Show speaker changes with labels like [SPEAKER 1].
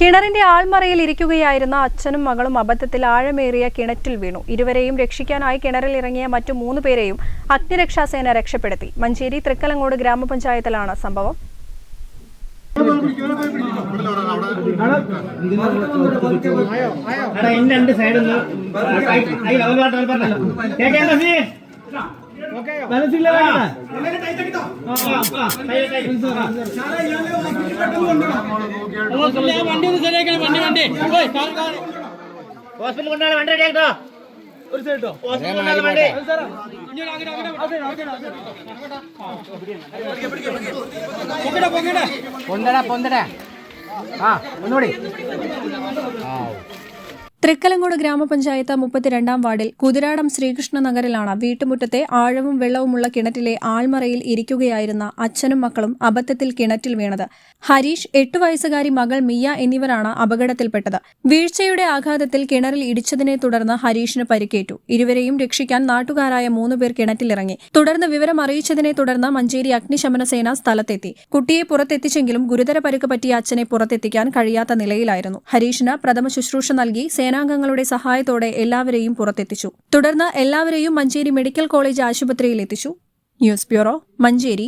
[SPEAKER 1] കിണറിന്റെ ആൾമറയിൽ ഇരിക്കുകയായിരുന്ന അച്ഛനും മകളും അബദ്ധത്തിൽ ആഴമേറിയ കിണറ്റിൽ വീണു ഇരുവരെയും രക്ഷിക്കാനായി കിണറിൽ ഇറങ്ങിയ മറ്റു മൂന്ന് പേരെയും അഗ്നിരക്ഷാസേന രക്ഷപ്പെടുത്തി മഞ്ചേരി തൃക്കലങ്ങോട് ഗ്രാമപഞ്ചായത്തിലാണ് സംഭവം
[SPEAKER 2] രണ്ട് സൈഡ് വണ്ടി ഒന്ന് ശരിയാക്കണം വണ്ടി വണ്ടി. ഹോസ്പിറ്റൽ കൊണ്ടാണ് വണ്ടി റെഡി ആക്കട്ടോ ഒരു സൈഡോ ഹോസ്പിറ്റൽ കൊണ്ടാണ് വണ്ടി.
[SPEAKER 3] പൊന്തടാ പൊന്തടാ. ആ ഒന്നുകൂടി.
[SPEAKER 1] തൃക്കലങ്കോട് ഗ്രാമപഞ്ചായത്ത് മുപ്പത്തിരണ്ടാം വാർഡിൽ കുതിരാടം ശ്രീകൃഷ്ണ നഗറിലാണ് വീട്ടുമുറ്റത്തെ ആഴവും വെള്ളവുമുള്ള കിണറ്റിലെ ആൾമറയിൽ ഇരിക്കുകയായിരുന്ന അച്ഛനും മക്കളും അബദ്ധത്തിൽ കിണറ്റിൽ വീണത്. ഹരീഷ് എട്ടു വയസ്സുകാരി മകൾ മിയ എന്നിവരാണ് അപകടത്തിൽപ്പെട്ടത്. വീഴ്ചയുടെ ആഘാതത്തിൽ കിണറിൽ ഇടിച്ചതിനെ തുടർന്ന് ഹരീഷിന് പരിക്കേറ്റു. ഇരുവരെയും രക്ഷിക്കാൻ നാട്ടുകാരായ മൂന്നുപേർ കിണറ്റിലിറങ്ങി. തുടർന്ന് വിവരം അറിയിച്ചതിനെ തുടർന്ന് മഞ്ചേരി അഗ്നിശമന സേന സ്ഥലത്തെത്തി. കുട്ടിയെ പുറത്തെത്തിച്ചെങ്കിലും ഗുരുതര പരുക്ക് പറ്റിയ അച്ഛനെ പുറത്തെത്തിക്കാൻ കഴിയാത്ത നിലയിലായിരുന്നു. ഹരീഷിന് പ്രഥമ ശുശ്രൂഷ നൽകി സേനാംഗങ്ങളുടെ സഹായത്തോടെ എല്ലാവരെയും പുറത്തെത്തിച്ചു. തുടർന്ന് എല്ലാവരെയും മഞ്ചേരി മെഡിക്കൽ കോളേജ് ആശുപത്രിയിൽ എത്തിച്ചു ന്യൂസ് ബ്യൂറോ മഞ്ചേരി.